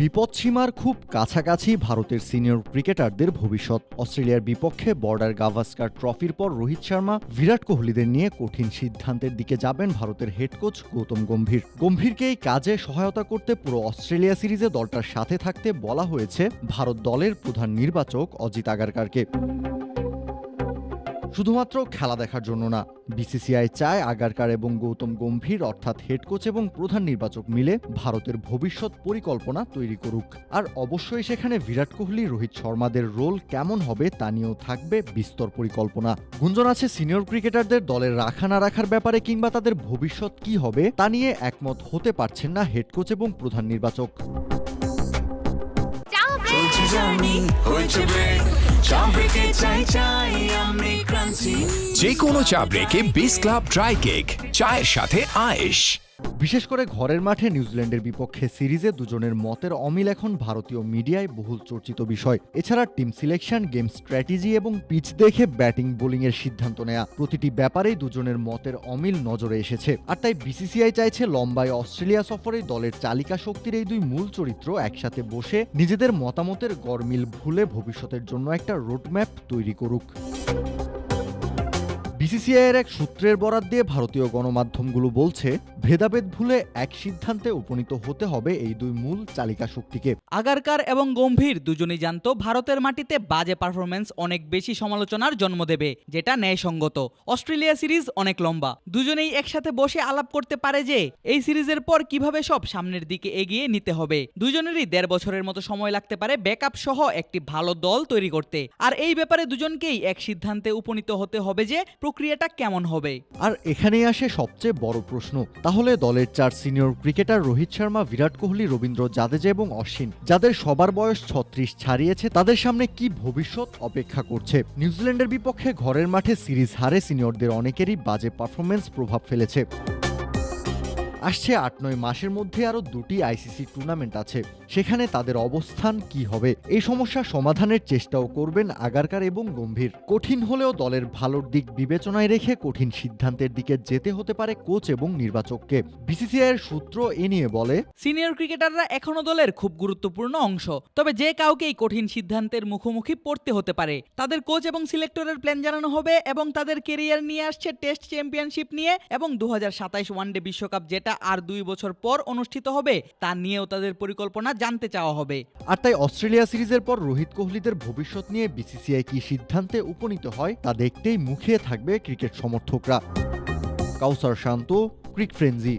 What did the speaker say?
বিপদসীমার খুব কাছাকাছি ভারতের সিনিয়র ক্রিকেটারদের ভবিষ্যৎ। অস্ট্রেলিয়ার বিপক্ষে বর্ডার গাভাস্কার ট্রফির পর রোহিত শর্মা, বিরাট কোহলিদের নিয়ে কঠিন সিদ্ধান্তের দিকে যাবেন ভারতের হেড কোচ গৌতম গম্ভীর। গম্ভীরকে এই কাজে সহায়তা করতে পুরো অস্ট্রেলিয়া সিরিজে দলটার সাথে থাকতে বলা হয়েছে ভারত দলের প্রধান নির্বাচক অজিত আগারকারকে। শুধুমাত্র খেলা দেখার জন্য না, বিসিসিআই চায় আগারকার এবং গৌতম গম্ভীর, অর্থাৎ হেড কোচ এবং প্রধান নির্বাচক মিলে ভারতের ভবিষ্যৎ পরিকল্পনা তৈরি করুক। আর অবশ্যই সেখানে বিরাট কোহলি, রোহিত শর্মাদের রোল কেমন হবে তা নিয়েও থাকবে বিস্তর পরিকল্পনা। গুঞ্জন আছে সিনিয়র ক্রিকেটারদের দলের রাখা না রাখার ব্যাপারে কিংবা তাদের ভবিষ্যৎ কি হবে তা নিয়ে একমত হতে পারছেন না হেড কোচ এবং প্রধান নির্বাচক। চাই যে কোনো চা ব্রেকে বিস ক্লাব ড্রাই কেক চায়ের সাথে আয়েশ। বিশেষ করে ঘরের মাঠে নিউজিল্যান্ডের বিপক্ষে সিরিজে দুজনের মতের অমিল এখন ভারতীয় মিডিয়ায় বহুল চর্চিত বিষয়। এছাড়া টিম সিলেকশন গেম স্ট্র্যাটেজি এবং পিচ দেখে ব্যাটিং বোলিং এর সিদ্ধান্ত নেয়া। প্রতিটি ব্যাপারেই দুজনের মতের অমিল নজরে এসেছে। আর তাই বিসিসিআই চাইছে লম্বায় অস্ট্রেলিয়া সফরে দলের চালিকা শক্তির এই দুই মূল চরিত্র একসাথে বসে নিজেদের মতামতের গরমিল ভুলে ভবিষ্যতের জন্য একটা রোডম্যাপ তৈরি করুক। বিসিসিআইয়ের এক সূত্রের বরাত দিয়ে ভারতীয় গণমাধ্যমগুলো বলছে, ভেদাভেদ ভুলে এক সিদ্ধান্তে উপনীত হতে হবে এই দুই মূল চালিকা শক্তিকে। আগারকার এবং গম্ভীর দুজনেই জানতো ভারতের মাটিতে বাজে পারফরমেন্স অনেক বেশি সমালোচনার জন্ম দেবে, যেটা ন্যায়সঙ্গত। অস্ট্রেলিয়া সিরিজ অনেক লম্বা। দুজনেই একসাথে বসে আলাপ করতে পারে যে, এই সিরিজের পর কীভাবে সব সামনের দিকে এগিয়ে নিতে হবে। দুজনেরই দেড় বছরের মতো সময় লাগতে পারে ব্যাকআপ সহ একটি ভালো দল তৈরি করতে। আর এই ব্যাপারে দুজনকেই এক সিদ্ধান্তে উপনীত হতে হবে যে প্রক্রিয়াটা কেমন হবে? আর এখানেই আসে সবচেয়ে বড় প্রশ্ন। তাহলে দলের চার সিনিয়র ক্রিকেটার রোহিত শর্মা, বিরাট কোহলি, রবীন্দ্র জাদেজা এবং অশ্বিন, যাদের সবার বয়স ছত্রিশ ছাড়িয়েছে, তাদের সামনে কি ভবিষ্যৎ অপেক্ষা করছে? নিউজিল্যান্ডের বিপক্ষে ঘরের মাঠে সিরিজ হারে সিনিয়রদের অনেকেরই বাজে পারফরমেন্স প্রভাব ফেলেছে। আসছে আট নয় মাসের মধ্যে আরও দুটি আইসিসি টুর্নামেন্ট আছে। সেখানে তাদের অবস্থান কি হবে? এই সমস্যা সমাধানের চেষ্টাও করবেন আগারকার এবং গম্ভীর। কঠিন হলেও দলের ভালোর দিক বিবেচনায় রেখে কঠিন সিদ্ধান্তের দিকে যেতে হতে পারে কোচ এবং নির্বাচককে। বিসিসিআইয়ের সূত্র এ নিয়ে বলে, সিনিয়র ক্রিকেটাররা এখনও দলের খুব গুরুত্বপূর্ণ অংশ, তবে যে কাউকেই কঠিন সিদ্ধান্তের মুখোমুখি পড়তে হতে পারে। তাদের কোচ এবং সিলেক্টরের প্ল্যান জানানো হবে এবং তাদের কেরিয়ার নিয়ে আসছে টেস্ট চ্যাম্পিয়নশিপ নিয়ে এবং দু ওয়ানডে বিশ্বকাপ যেটা আর দুই বছর পর অনুষ্ঠিত হবে, তা নিয়েও তাদের পরিকল্পনা জানতে চাওয়া হবে। আর তাই অস্ট্রেলিয়া সিরিজের পর রোহিত কোহলিদের ভবিষ্যৎ নিয়ে বিসিসিআই কি সিদ্ধান্তে উপনীত হয়, তা দেখতেই মুখিয়ে থাকবে ক্রিকেট সমর্থকরা। কাউসার শান্ত, ক্রিক ফ্রেঞ্জি